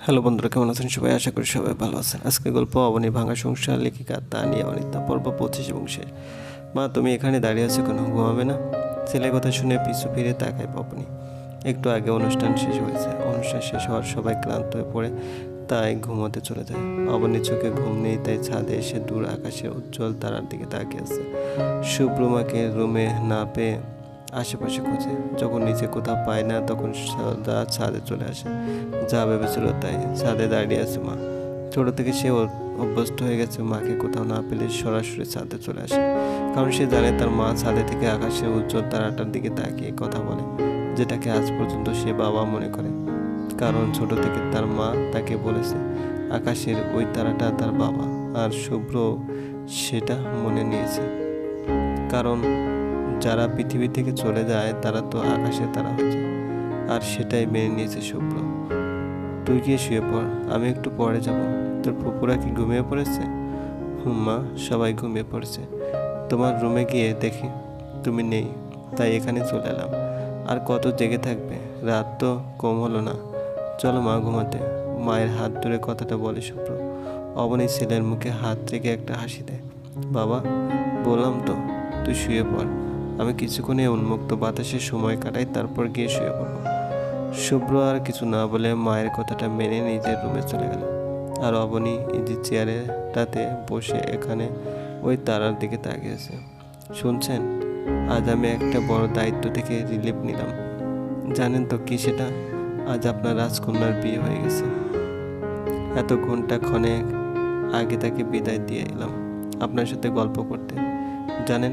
Hello বন্ধুরা, কেমন আছেন সবাই? আশা করি সবাই ভালো আছেন। আজকে গল্প অবনী ভাঙা সংসার, লেখিকা তানিয়া অনিতা, পর্ব পঁচিশ এবং শেষ। মা, তুমি এখানে দাঁড়িয়ে আছো কেন? ঘুমাবে না? ছেলে কথা শুনে পিছু ফিরে তাকায় পপনি। একটু আগে অনুষ্ঠান শেষ হয়েছে। অনুষ্ঠান শেষ হওয়ার সবাই ক্লান্ত হয়ে পড়ে, তাই ঘুমোতে চলে যায়। অবনী চোখে ঘুম নেই, তাই ছাদে এসে দূর আকাশের উজ্জ্বল তারার দিকে তাকিয়ে আছে। সুব্রমাকে রুমে না পেয়ে আশেপাশে খোঁজে। যখন নিচে কোথাও পায় না, তখন সদা ছাদে চলে আসে। যা ভেবেছিল তাই। ছাদে দাঁড়িয়ে আছে মা। ছোট থেকে সে অভ্যস্ত হয়ে গেছে। মাকে কোথাও না পেলে সরাসরি ছাদে চলে আসে। কারণ সে জানে তার মা ছাদে থেকে আকাশের উজ্জ্বল তারাটার দিকে তাকিয়ে কথা বলে, যেটাকে আজ পর্যন্ত সে বাবা মনে করে। কারণ ছোট থেকে তার মা তাকে বলেছে, আকাশের ওই তারাটা তার বাবা। আর শুভ্র সেটা মনে নিয়েছে। কারণ যারা পৃথিবী থেকে চলে যায়, তারা তো আকাশে তারা হয়ে যায় আর সেটাই মেনে নিয়েছে শুভ্র। তুই গিয়ে শুয়ে পড়, আমি একটু পরে যাব। তোর ফুপুরা কি ঘুমিয়ে পড়েছে? হুম মা, সবাই ঘুমিয়ে পড়েছে। তোমার রুমে গিয়ে দেখি, তুমি নেই, তাই এখানে চলে এলাম। আর কত জেগে থাকবে, রাত তো কম হলো না। চলো মা ঘুমাতে, মায়ের হাত ধরে কথাটা বলে শুভ্র। অবনী ছেলের মুখে হাত রেখে একটা হাসি দেয়। বাবা, বললাম তো, তুই শুয়ে পড়। আমি কিছুক্ষণে উন্মুক্ত বাতাসে সময় কাটাই, তারপর গিয়ে শুয়ে পড়ব শুভ্র আর কিছু না বলে মায়ের কথাটা মেনে নিজের রুমে চলে গেল। আর অবনী ইজি চেয়ারেটাতে বসে এখানে ওই তারার দিকে তাকিয়েছে শুনছেন? আজ আমি একটা বড় দায়িত্ব থেকে রিলিফ নিলাম। জানেন তো কি সেটা? আজ আপনার রাজকন্যার বিয়ে হয়ে গেছে। এত ঘণ্টা ক্ষণেক আগে তাকে বিদায় দিয়ে এলাম। আপনার সাথে গল্প করতে। জানেন?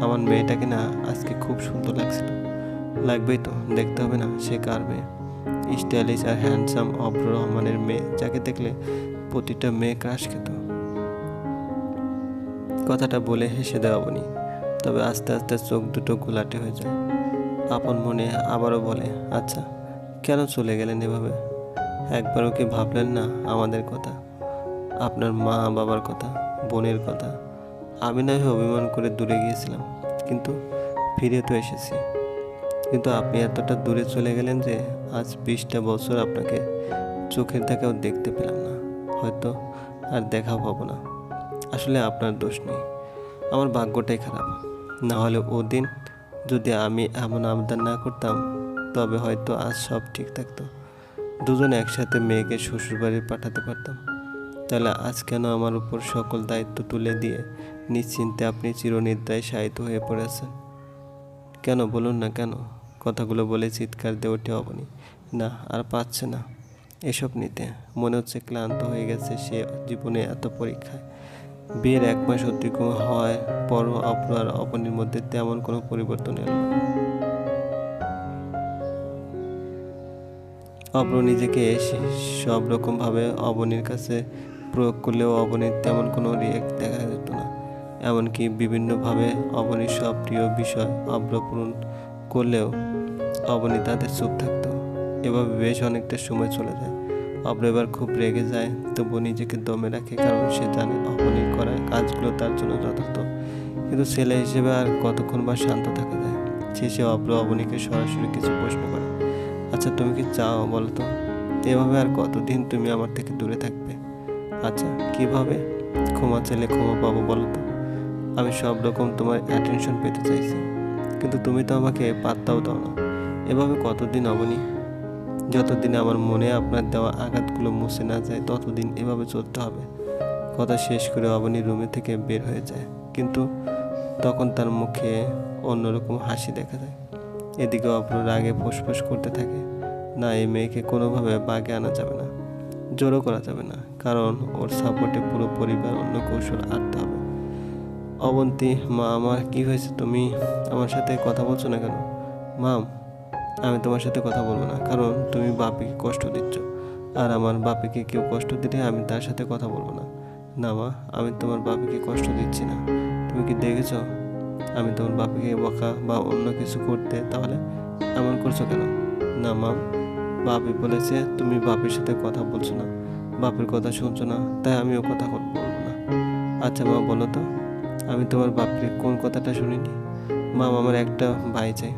আমার মেয়েটাকে না আজকে খুব সুন্দর লাগছিল। লাগবেই তো, দেখতে হবে না সে কার মেয়ে। স্টাইলিশ আর হ্যান্ডসাম অব্র রহমানের মেয়ে, যাকে দেখলে প্রতিটা মেয়ে ক্রাশ খেত। কথাটা বলে হেসে দেওয়া বনি তবে আস্তে আস্তে চোখ দুটো গোলাটে হয়ে যায়। আপন মনে আবারও বলে আচ্ছা কেন চলে গেলেন এভাবে? একবারও কি ভাবলেন না আমাদের কথা? আপনার মা বাবার কথা? বোনের কথা? আমি না হয় অভিমান করে দূরে গিয়েছিলাম, কিন্তু ফিরে তো এসেছি। কিন্তু আপনি এতটা দূরে চলে গেলেন যে আজ বিশটা বছর আপনাকে চোখের দেখাও দেখতে পেলাম না। হয়তো আর দেখা পাবো না। আসলে আপনার দোষ নেই। আমার ভাগ্যটাই খারাপ। না হলে ওদিন যদি আমি এমন আবদার না করতাম, তবে হয়তো আজ সব ঠিক থাকতো। দুজন একসাথে মেয়েকে শ্বশুরবাড়ি পাঠাতে পারতাম। তাহলে আজ কেন আমার উপর সকল দায়িত্ব তুলে দিয়ে নিশ্চিন্তে আপনি চিরনিদ্রায় শায়িত হয়ে পড়েছেন। কেন? বলুন না কেন? কথাগুলো বলে চিৎকার দিয়ে ওঠে অবনি। না, আর পাচ্ছে না। এসব নিতে মনে হচ্ছে ক্লান্ত হয়ে গেছে সে জীবনে এত পরীক্ষায়। বিয়ের এক মাস অতিক্রম হওয়ার পরও অপ্র আর অবনীর মধ্যে তেমন কোনো পরিবর্তন এলো না। অব্র নিজেকে সব রকমভাবে অবনির কাছে প্রয়োগ করলেও অবনীর তেমন কোনো রিয়েক্ট দেখা এমনকি বিভিন্নভাবে অবনীর সব প্রিয় বিষয় অব্র পূরণ করলেও অবনী তাদের চুপ থাকতো। এভাবে বেশ অনেকটা সময় চলে যায়। অব্র এবার খুব রেগে যায় তবু নিজেকে দমে রাখে কারণ সে জানে অবনীর করা কাজগুলো তার জন্য যথার্থ। কিন্তু ছেলে হিসেবে আর কতক্ষণ বা শান্ত থাকা যায়? শেষে অব্র অবনীকে সরাসরি কিছু প্রশ্ন করে আচ্ছা তুমি কি চাও বলো তো? এভাবে আর কতদিন তুমি আমার থেকে দূরে থাকবে? আচ্ছা কীভাবে? ক্ষমা চাইলে ক্ষমা পাবো বলো তো। আমি সব রকম তোমার অ্যাটেনশন পেতে চাইছি। কিন্তু তুমি তো আমাকে পাত্তাও দাও না। এভাবে কতদিন অবনি? যতদিন আমার মনে আপনার দেওয়া আঘাতগুলো মুছে না যায়, ততদিন এভাবে চলতে হবে। কথা শেষ করে অবনী রুমে থেকে বের হয়ে যায়। কিন্তু তখন তার মুখে অন্যরকম হাসি দেখা যায়। এদিকে অপর রাগে ফুসফুস করতে থাকে। না, এই মেয়েকে কোনোভাবে বাগে আনা যাবে না। জোরও করা যাবে না। কারণ ওর সাপোর্টে পুরো পরিবার, অন্য কৌশল আনতে হবে। অবন্তী, মা, আমার কি হয়েছে? তুমি আমার সাথে কথা বলছো না কেন? মাম, আমি তোমার সাথে কথা বলব না, কারণ তুমি বাপিকে কষ্ট দিচ্ছ। আর আমার বাপিকে কেউ কষ্ট দিলে আমি তার সাথে কথা বলব না। না, মা, আমি তোমার বাপিকে কষ্ট দিচ্ছি না। তুমি কি দেখেছ? আমি তোমার বাপিকে বকা বা অন্য কিছু করতে তাহলে এমন করছ কেন? না, মাম, বাপি বলেছে তুমি বাপির সাথে কথা বলছো না। বাপের কথা শুনছো না, তাই আমিও কথা বলব না। আচ্ছা মা, বলো তো। আমি তোমার বাপির কোন কথাটা শুনিনি? মাম, আমার একটা ভাই চাই।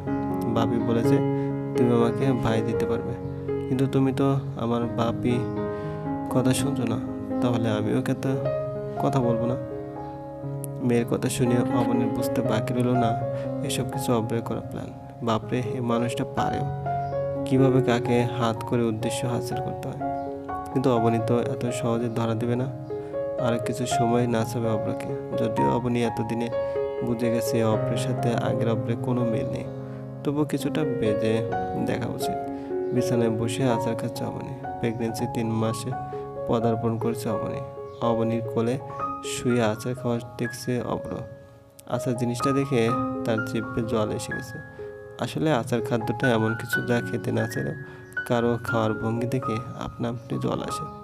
বাপি বলেছে, তুমি আমাকে ভাই দিতে পারবে। কিন্তু তুমি তো আমার বাপি কথা শুনছো না, তাহলে আমি ওকে তো কথা বলব না। মেয়ের কথা শুনে অবনীর বুঝতে বাকি রইল না, এসব কিছু অব্যয় করা প্ল্যান বাপরে এই মানুষটা পারেও কীভাবে কাকে হাত করে উদ্দেশ্য হাসিল করতে হয়? কিন্তু অবনী তো এত সহজে ধরা দেবে না। আর কিছু সময় নাচাবে অব্রকে যদিও অবনী এতদিনে বুঝে গেছে অব্রের সাথে আগের অব্রের কোনো মিল নেই। তবু কিছুটা বেজে দেখা উচিত। বিছানায় বসে আচার খাচ্ছে অবনী। প্রেগনেন্সি তিন মাসে পদার্পণ করছে অবনী। অবনীর কোলে শুয়ে আচার খাওয়া দেখছে অব্র আচার জিনিসটা দেখে তার জিভে জল এসে গেছে। আসলে আচার খাদ্যটা এমন কিছু যা খেতে না চাইলেও কারও খাওয়ার ভঙ্গি দেখে আপনা আপনি জল আসে।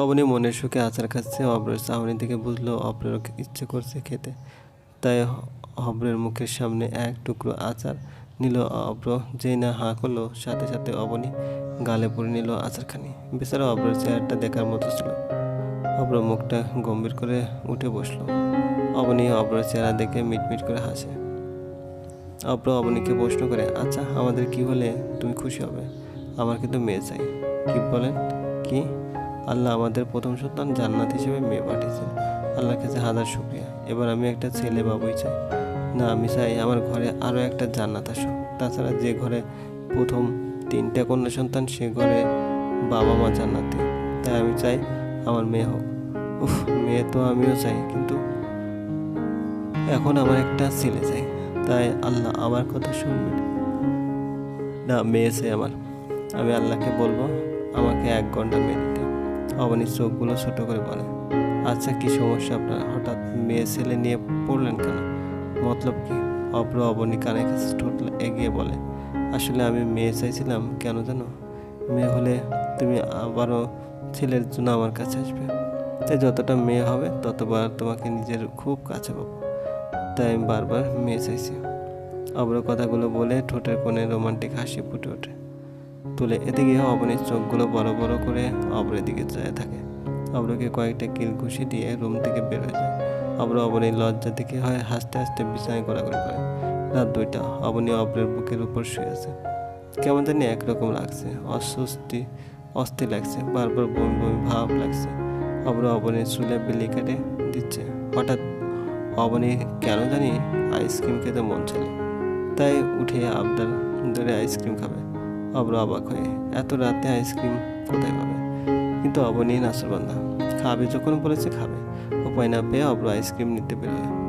অবনী মনের সুখে আচার খাচ্ছে অব্রের চাহনি থেকে বুঝলো অব্রের ইচ্ছে করছে খেতে। তাই অব্রের মুখের সামনে এক টুকরো আচার নিল অব্র যেই না হাঁ করল, সাথে সাথে অবনী গালে পড়ে নিল আচারখানি। বেচারা অব্রের চেহারাটা দেখার মতো ছিল। অব্র মুখটা গম্ভীর করে উঠে বসল। অবনী অব্রের চেহারা দেখে মিটমিট করে হাসে। অব্র অবনীকে প্রশ্ন করে আচ্ছা আমাদের কি হলে তুমি খুশি হবে? আমার কিন্তু মেয়ে চাই। কি বলেন? কি? আল্লাহ আমাদের প্রথম সন্তান জান্নাত হিসেবে মেয়ে পাঠিয়েছেন। আল্লাহ কাছে হাজার শুক্রিয়া। এবার আমি একটা ছেলে বাবুই চাই। না, আমি চাই আমার ঘরে আরও একটা জান্নাত আসুক। তাছাড়া যে ঘরে প্রথম তিনটা কন্যা সন্তান, সে ঘরে বাবা মা জান্নাতি। তাই আমি চাই আমার মেয়ে হোক। উফ, মেয়ে তো আমিও চাই, কিন্তু এখন আমার একটা ছেলে চাই। তাই আল্লাহ আমার কথা শুনবেন। না, মেয়ে চাই আমার। আমি আল্লাহকে বলব, আমাকে এক ঘণ্টা মেয়ে অবনীর চোখগুলো ছোট করে বলে আচ্ছা কি সমস্যা আপনার? হঠাৎ মেয়ে ছেলে নিয়ে পড়লেন কেন? মতলব কি? অব্র অবনী কানে কাছে ঠোঁট এগিয়ে বলে, আসলে আমি মেয়ে চাইছিলাম, কেন জানো? মেয়ে হলে তুমি আবারও ছেলের জন্য আমার কাছে আসবে। তাই যতটা মেয়ে হবে, ততবার তোমাকে নিজের খুব কাছে পাবো। তাই আমি বারবার মেয়ে চাইছি। অব্র কথাগুলো বলে ঠোঁটের কোণে রোমান্টিক হাসি ফুটে ওঠে। তুলে এদিকে অবনীর চোখগুলো বড় বড় করে অব্রের দিকে যায় থাকে। অব্রকে কয়েকটা কিল ঘুষি দিয়ে রুম থেকে বের হয়ে যায়। অব্র অবনীর লজ্জা দিকে হয় হাসতে হাসতে বিছানায় গড়াগড়ি করে। রাত দুইটা, অবনী অব্রের বুকের উপর শুয়ে আছে। কেমন জানি একরকম লাগছে, অস্বস্তি, অস্থির লাগছে, বারবার বমি বমি ভাব লাগছে। অব্র অবনীর চুলে বেলি কেটে দিচ্ছে। হঠাৎ অবনী কেন জানি আইসক্রিম খেতে মন ছিল তাই উঠে আবদার ধরে আইসক্রিম খাবে। অব্র অবাক হয়ে, এত রাতে আইসক্রিম কোথায় পাবে? কিন্তু অবনী নাসরবান্ধা খাবে, যখন বলেছে খাবে। উপায় না পেয়ে অব্র আইসক্রিম নিতে বেরোয়।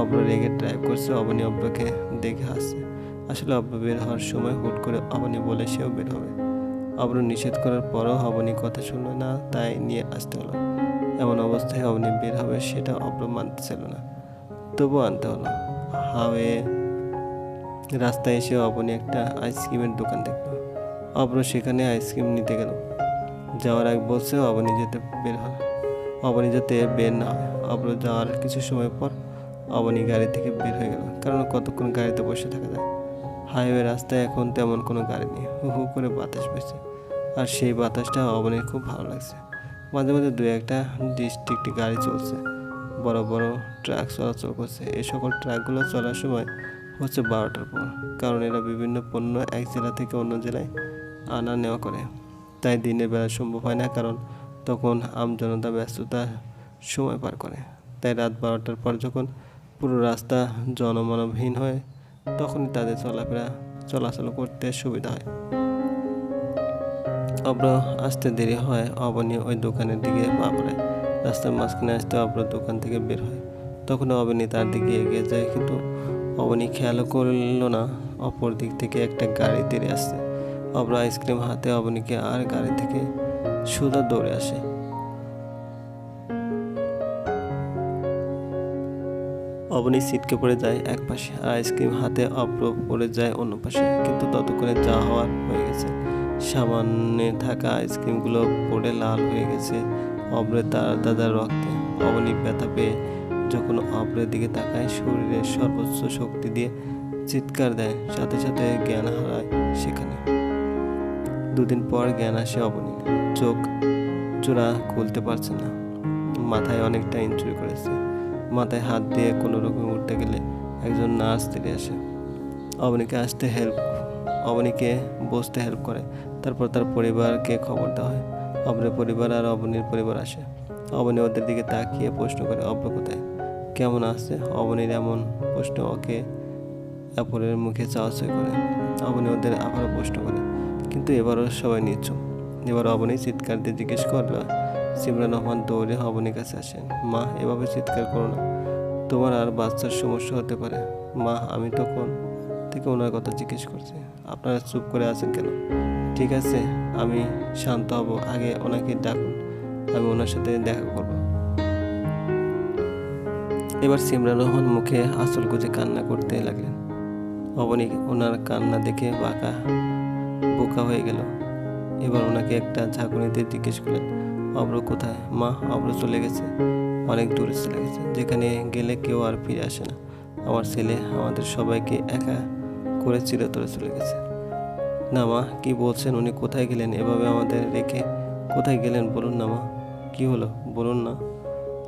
অব্র রেগে ড্রাইভ করছে, অবনী অব্রকে দেখে হাসছে। আসলে অব্র বের হওয়ার সময় হুট করে অবনী বলে সেও বের হবে। অব্র নিষেধ করার পরও অবনী কথা শুনলো না, তাই নিয়ে আসতে হলো। এমন অবস্থায় অবনী বের হবে সেটা অব্র মানতে ছিল না। তবুও আনতে হলো। হাওয়ে রাস্তায় এসে অবনী একটা আইসক্রিমের দোকান দেখল। অব্র সেখানে আইসক্রিম নিতে গেল। যাওয়ার আগে বলছে, অবনী যেতে বের হয় অবনী যাতে বের না হয়। যাওয়ার কিছু সময় পর অবনী গাড়ি থেকে বের হয়ে গেল, কারণ কতক্ষণ গাড়িতে বসে থাকা যায়। হাইওয়ে রাস্তায় এখন তেমন কোনো গাড়ি নেই। হু হু করে বাতাস বইছে আর সেই বাতাসটা অবনীর খুব ভালো লাগছে। মাঝে মাঝে দু একটা ডিস্ট্রিক্ট গাড়ি চলছে। বড় বড় ট্রাক চলাচল করছে। এই সকল ট্রাকগুলো চলার সময় হচ্ছে বারোটার পর, কারণ এরা বিভিন্ন পণ্য এক জেলা থেকে অন্য জেলায় আনা নেওয়া করে। তাই দিনের বেলা সম্ভব হয় না, কারণ তখন আমজনতা ব্যস্ততা সময় পার করে। তাই রাত বারোটার পর যখন পুরো রাস্তা জনমানবহীন হয়, তখনই তাদের চলাফেরা, চলাচল করতে সুবিধা হয়। অব্র আসতে দেরি হয় অবনী ওই দোকানের দিকে পা পড়ে। রাস্তার মাঝখানে আসতে অব্র দোকান থেকে বের হয়। তখন অবনী তার দিকে এগিয়ে যায়, কিন্তু অবনী খেয়াল করল না, অপর দিক থেকে একটা গাড়ি তেড়ে আসছে। অব্র আইসক্রিম হাতে অবনীকে আর গাড়ি থেকে সুদা দৌড়ে আসে অবনী সিটকে পড়ে যায় এক পাশে আর আইসক্রিম হাতে অব্র পড়ে যায় অন্য পাশে কিন্তু ততক্ষণে যা হওয়ার হয়ে গেছে সামান্যে থাকা আইসক্রিমগুলো পড়ে লাল হয়ে গেছে অব্রের তার দাদার রক্তে অবনী ব্যথা পেয়ে যখন অব্রের দিকে তাকায় শরীরের সর্বোচ্চ শক্তি দিয়ে চিৎকার দেয় সাথে সাথে জ্ঞান হারায় সেখানে দুদিন পর জ্ঞান আসে অবনী চোখ চূড়া খুলতে পারছে না। মাথায় অনেকটা ইঞ্জুরি করেছে। মাথায় হাত দিয়ে কোনো রকম উঠতে গেলে একজন নার্স তেড়ে আসে। অবনীকে আসতে হেল্প অবনীকে বসতে হেল্প করে। তারপর তার পরিবারকে খবর দেওয়া হয়। অব্রের পরিবার আর অবনীর পরিবার আসে। অবনী ওদের দিকে তাকিয়ে প্রশ্ন করে অব্র কোথায়? কেমন আছে? অবনীর এমন প্রশ্ন ওকে অপরের মুখে চাওয়াচাই করে। অবনী ওদের আবারও প্রশ্ন করে কিন্তু এবারও সবাই নিচ্ছুম এবার অবনী চিৎকার দিয়ে জিজ্ঞেস করল, সিমরান রহমান দৌড়ে অবনীর কাছে আসেন। মা, এভাবে চিৎকার করো না। তোমার আর বাচ্চার সমস্যা হতে পারে। মা, আমি তখন থেকে ওনার কথা জিজ্ঞেস করছি? আপনারা চুপ করে আছেন কেন? ঠিক আছে, আমি শান্ত হব। আগে ওনাকে ডাকুন। আমি ওনার সাথে দেখা করব। এবার সিমরান রহমান মুখে আসল গুজে কান্না করতে লাগলেন। অবনী ওনার কান্না দেখে বাঁকা বোকা হয়ে গেল। এবার ওনাকে একটা ঝাঁকুনিতে জিজ্ঞেস করলেন, অব্র কোথায়? মা, অব্র চলে গেছে। অনেক দূরে চলে গেছে। যেখানে গেলে কেউ আর ফিরে আসে না। আমার ছেলে আমাদের সবাইকে একা করে চিরতরে চলে গেছে। না মা, কি বলছেন? উনি কোথায় গেলেন? এভাবে আমাদের রেখে কোথায় গেলেন? বলুন না মা। কি হলো? বলুন না।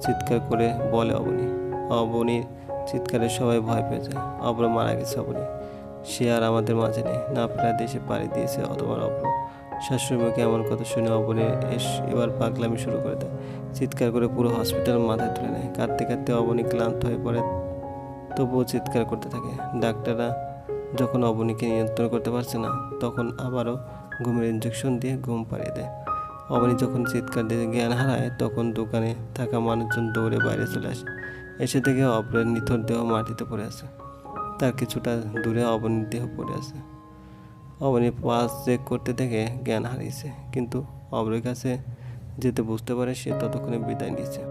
চিৎকার করে বলে অবনী। অবনীর চিৎকারে সবাই ভয় পেয়ে যায়। অব্র মারা গেছে অবনী। সে আর আমাদের মাঝে নেই। না প্রায় দেশে পাড়ি দিয়েছে অথবা অব্র শাশুড়ি মুখে এমন কথা শুনে অবনী এবার পাগলামি শুরু করে দেয় চিৎকার করে পুরো হসপিটাল মাথায় তুলে নেয়। কাঁদতে কাঁদতে অবনী ক্লান্ত হয়ে পড়ে, তবুও চিৎকার করতে থাকে। ডাক্তাররা যখন অবনীকে নিয়ন্ত্রণ করতে পারছে না, তখন আবারও ঘুমের ইঞ্জেকশন দিয়ে ঘুম পাড়িয়ে দেয়। অবনী যখন চিৎকার দিয়ে জ্ঞান হারায়, তখন দোকানে থাকা মানুষজন দৌড়ে বাইরে চলে আসে। এসে থেকে অপরের নিথর দেহ মাটিতে পড়ে আছে। তার কিছুটা দূরে অবনীর দেহ পড়ে আছে। অবনী পাস চেক করতে দেখে জ্ঞান হারিয়েছে, কিন্তু অবরের কাছে যেতে বুঝতে পারে সে ততক্ষণে বিদায় নিয়েছে।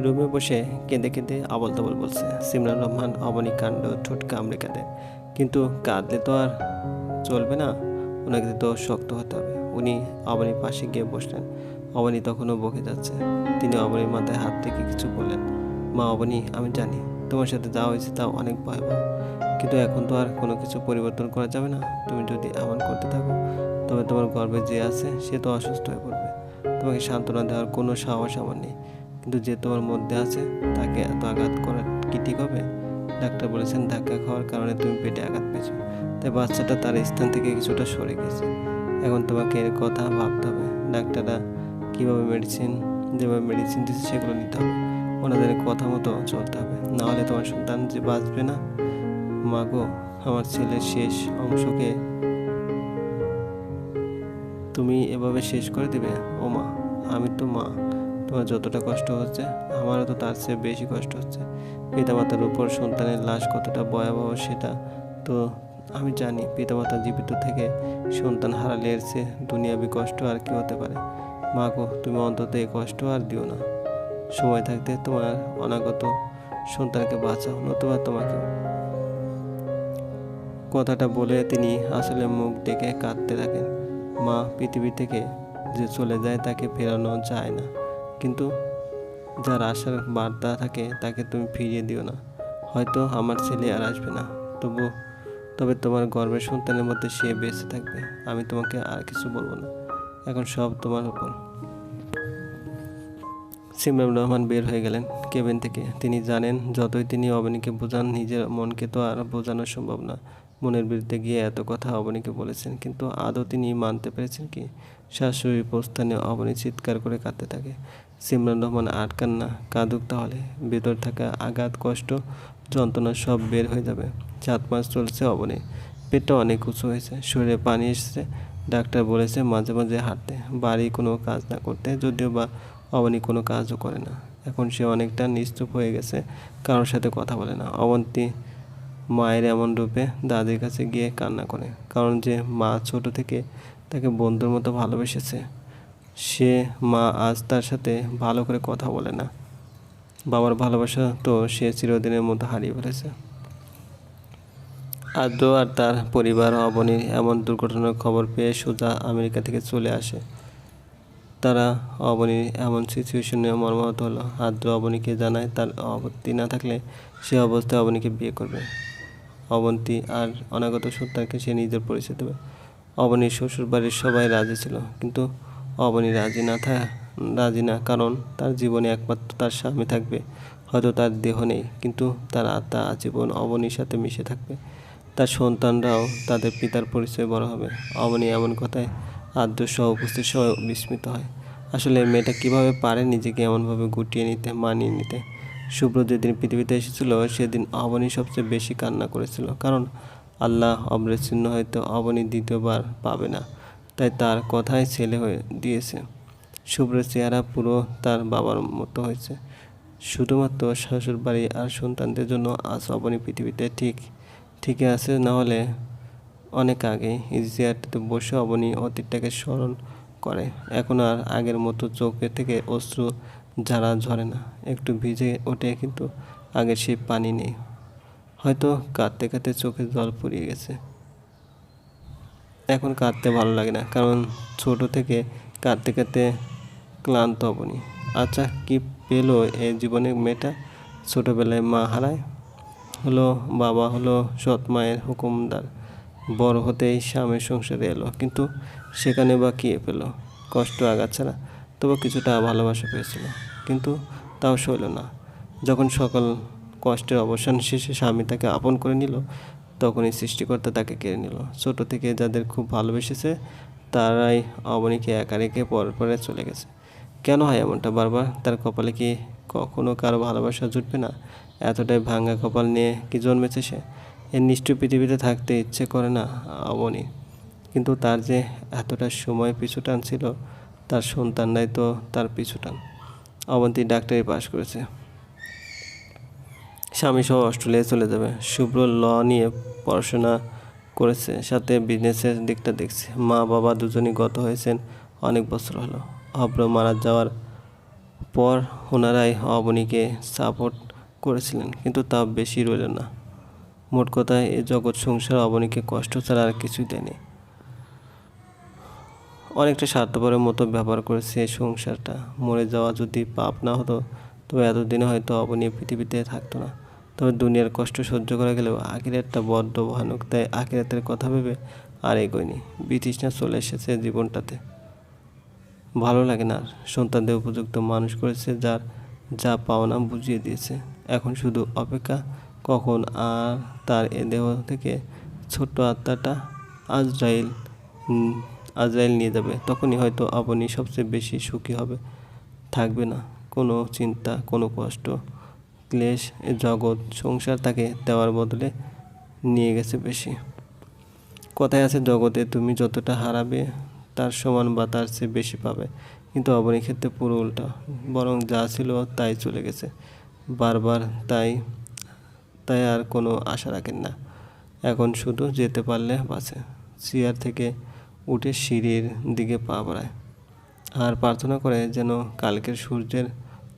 রুমে বসে কেঁদে কেঁদে আবল তাবল বলছে, সিমরান রহমান, অবনী কাণ্ড, ঠোঁট কামড়ে কিন্তু কাঁদলে তো আর চলবে না, ওনাকে তো শক্ত হতে হবে। উনি অবনীর পাশে গিয়ে বসলেন। অবনী তখনও বকে যাচ্ছে। তিনি অবনীর মাথায় হাত থেকে কিছু বললেন, মা অবনী, আমি জানি তোমার সাথে যা হয়েছে তা অনেক ভয়াবহ। কিন্তু এখন তো আর কোনো কিছু পরিবর্তন করা যাবে না। তুমি যদি এমন করতে থাকো, তবে তোমার গর্বে যে আছে, সে তো অসুস্থ হয়ে পড়বে। তোমাকে সান্ত্বনা দেওয়ার কোনো সাহস আমার নেই। কিন্তু যে তোমার মধ্যে আছে, তাকে এত আঘাত করা কি ঠিক হবে? ডাক্তার বলেছেন, ধাক্কা খাওয়ার কারণে তুমি পেটে আঘাত পেয়েছ। তাই বাচ্চাটা তার স্থান থেকে কিছুটা সরে গেছে। এখন তোমাকে এর কথা ভাবতে হবে। ডাক্তাররা কীভাবে মেডিসিন যেভাবে মেডিসিন দিচ্ছে সেগুলো নিতে হবে। ওনাদের কথা মতো চলতে হবে। নাহলে তোমার সন্তান যে বাঁচবে না। মা গো আমার ছেলের শেষ অংশকে তুমি এভাবে শেষ করে দেবে? ও মা আমি তো মা। তোমার যতটা কষ্ট হচ্ছে, আমারও তো তার চেয়ে বেশি কষ্ট হচ্ছে। পিতামাতার উপর সন্তানের লাশ কতটা ভয়াবহ সেটা তো আমি জানি, পিতামাতা জীবিত থেকে সন্তান হারালে এর চেয়ে দুনিয়াবি কষ্ট আর কি হতে পারে। মা গো, তুমি অন্তত এই কষ্ট আর দিও না। সময় থাকতে তোমার অনাগত সন্তানকে বাঁচাও, নতুবা তোমাকে কথাটা বলে তিনি আসলে মুখ ডেকে কাঁদতে থাকেন। মা পৃথিবী থেকে যে চলে যায় তাকে ফেরানো যায় না। কিন্তু যার আশার বার্তা থাকে তাকে তুমি ফিরিয়ে দিও না। হয়তো আমার ছেলে আর আসবে না। তবু, তবে তোমার গর্বের সন্তানের মধ্যে সে বেঁচে থাকবে। আমি তোমাকে আর কিছু বলব না। এখন সব তোমার উপর। সিমরান রহমান বের হয়ে গেলেন কেবিন থেকে। তিনি জানেন, যতই তিনি অবনীকে বোঝান, নিজের মনকে তো আর বোঝানো সম্ভব না। মনের বিরুদ্ধে গিয়ে এত কথা অবনীকে বলেছেন, কিন্তু আদৌ তিনি মানতে পেরেছেন কি? শাশুড়ির প্রস্থানে অবনী চিৎকার করে কাঁদতে থাকে। সিমরান রহমান আটকান না কাঁদুক তাহলে। ভেতর থাকা আঘাত, কষ্ট, যন্ত্রণা সব বের হয়ে যাবে। সাত মাস চলছে অবনী। পেটটা অনেক উঁচু হয়েছে, শরীরে পানি এসেছে। ডাক্তার বলেছে মাঝে মাঝে হাঁটতে। বাড়ি কোনো কাজ না করতে, যদিও বা অবনী কোনো কাজও করে না। এখন সে অনেকটা নিস্তুপ হয়ে গেছে, কারোর সাথে কথা বলে না। অবন্তী মায়ের এমন রূপে দাদির কাছে গিয়ে কান্না করে। কারণ যে মা ছোট থেকে তাকে বন্ধুর মতো ভালোবেসেছে, সে মা আজ তার সাথে ভালো করে কথা বলে না। বাবার ভালোবাসা তো সে চিরদিনের মতো হারিয়ে ফেলেছে। আদ্র আর তার পরিবার অবনীর এমন দুর্ঘটনার খবর পেয়ে সোজা আমেরিকা থেকে চলে আসে। তারা অবনীর এমন সিচুয়েশনে মর্মাহত হলো। আদ্র অবনীকে জানায় তার আপত্তি না থাকলে সে অবস্থায় অবনীকে বিয়ে করবে। অবন্তী আর অনাগত সত্তাকে সে নিজের পরিচয় দেবে। অবনীর শ্বশুর বাড়ির সবাই রাজি ছিল, কিন্তু অবনী রাজি না থা রাজি না কারণ তার জীবনে একমাত্র তার স্বামী থাকবে, হয়তো তার দেহ নেই, কিন্তু তার আত্মা আজীবন অবনীর সাথে মিশে থাকবে। তার সন্তানরাও তাদের পিতার পরিচয় বড় হবে। অবনী এমন কথায় আদ্র সহ উপস্থিত সবাই বিস্মিত হয়। আসলে মেয়েটা কীভাবে পারে নিজেকে এমনভাবে গুটিয়ে নিতে, মানিয়ে নিতে? শুভ্র যেদিন পৃথিবীতে এসেছিল, সেদিন অবনী সবচেয়ে বেশি কান্না করেছিল। কারণ আল্লাহ অবরের চিহ্ন হয়তো অবনী দ্বিতীয়বার পাবে না। তাই তার কথাই ছেলে হয়ে দিয়েছে। শুভ্রের চেহারা পুরো তার বাবার মতো হয়েছে। শুধুমাত্র শ্বশুর বাড়ি আর সন্তানদের জন্য আজ অবনী পৃথিবীতে ঠিক, ঠিকই আছে। না হলে অনেক আগে ইজিয়ারটিতে বসে অবনী অতীতটাকে স্মরণ করে। এখন আর আগের মতো চোখে থেকে অশ্রু ঝাড়া ঝরে না, একটু ভিজে ওঠে কিন্তু আগে সেই পানি নেই। হয়তো কাঁদতে কাঁদতে চোখে জল ফুরিয়ে গেছে। এখন কাঁদতে ভালো লাগে না, কারণ ছোট থেকে কাঁদতে কাঁদতে ক্লান্ত হবনি। আচ্ছা কি পেল এই জীবনে মেয়েটা? ছোটোবেলায় মা হারায়? হলো বাবা হলো সৎ মায়ের হুকুমদার। বড় হতেই স্বামীর সংসারে এলো, কিন্তু সেখানে বা কী পেল? কষ্ট আঘাত ছাড়া তবু কিছুটা ভালোবাসা পেয়েছিল। কিন্তু তাও সইল না। যখন সকল কষ্টের অবসান শেষে স্বামী তাকে আপন করে নিল, তখনই সৃষ্টিকর্তা তাকে কেড়ে নিল। ছোট থেকে যাদের খুব ভালোবেসেছে, তারাই অবনীকে একা রেখে পর পরে চলে গেছে। কেন হয় এমনটা বারবার? তার কপালে কি কখনো কারও ভালোবাসা জুটবে না? এতটাই ভাঙ্গা কপাল নিয়ে কি জন্মেছে সে? এর নিষ্ঠুর পৃথিবীতে থাকতে ইচ্ছে করে না অবনী। কিন্তু তার যে এতটা সময় পিছু টানছিল তার সন্তানরাই তো তার পিছু টান। অবন্তী ডাক্তারি পাশ করেছে। স্বামী সহ অস্ট্রেলিয়ায় চলে যাবে। শুভ্র ল নিয়ে পড়াশোনা করেছে, সাথে বিজনেসের দিকটা দেখছে। মা, বাবা দুজনই গত হয়েছেন, অনেক বছর হলো। অভ্র মারা যাওয়ার পর ওনারাই অবনীকে সাপোর্ট করেছিলেন, কিন্তু তা বেশি রইল না। মোট কথায়, এ জগৎ সংসার অবনীকে কষ্ট ছাড়া আর কিছুই দেয়নি। অনেকটা স্বার্থপরের মতো ব্যবহার করেছে এই সংসারটা। মরে যাওয়া যদি পাপ না হতো, তবে এতদিনে হয়তো অবনী পৃথিবীতে থাকতো না। তবে দুনিয়ার কষ্ট সহ্য করা গেলেও আখিরাতটা বড্ড ভয়ানক, তাই আখিরাতের কথা ভেবে আর এগোয়নি। বিতৃষ্ণা চলে এসেছে জীবনটাতে। ভালো লাগে না আর। সন্তানদের উপযুক্ত মানুষ করেছে যার যা পাওনা বুঝিয়ে দিয়েছে। এখন শুধু অপেক্ষা, কখন আর তার এ দেহ থেকে ছোট্ট আত্মাটা আজরাইল আজরাইল নিয়ে যাবে, তখনই হয়তো আপনি সবচেয়ে বেশি সুখী হবে। থাকবে না। কোনো চিন্তা, কোনো কষ্ট। ক্লেশ জগৎ, সংসার তাকে দেওয়ার বদলে নিয়ে গেছে বেশি। কথায় আছে, জগতে তুমি যতটা হারাবে, তার সমান বা তার চেয়ে বেশি পাবে। কিন্তু অবনীর ক্ষেত্রে পুরো উল্টা। বরং যা ছিল তাই চলে গেছে। বারবার তাই তাই আর কোনো আশা রাখেন না। এখন শুধু যেতে পারলে বাঁচে। চেয়ার থেকে উঠে সিঁড়ির দিকে পা বাড়ায় আর প্রার্থনা করে যেন কালকের সূর্যের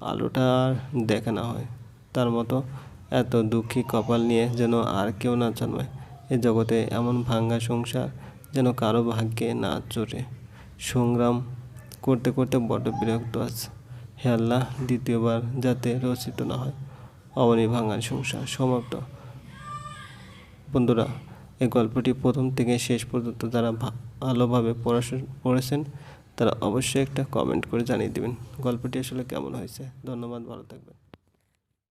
আলোটা আর দেখা না হয়। তার মতো এত দুঃখী কপাল নিয়ে যেন আর কেউ না জন্মায়। এ জগতে এমন ভাঙ্গা সংসার যেন কারও ভাগ্যে না জোটে সংগ্রাম করতে করতে বড্ড বিরক্ত আছে হে আল্লাহ, দ্বিতীয়বার যাতে রচিত না হয়। অবনী ভাঙ্গার সংসার সমাপ্ত। বন্ধুরা, এই গল্পটি প্রথম থেকে শেষ পর্যন্ত যারা ভালোভাবে পড়াশোনা পড়েছেন, তারা অবশ্যই একটা কমেন্ট করে জানিয়ে দেবেন। গল্পটি আসলে কেমন হয়েছে? ধন্যবাদ, ভালো থাকবেন।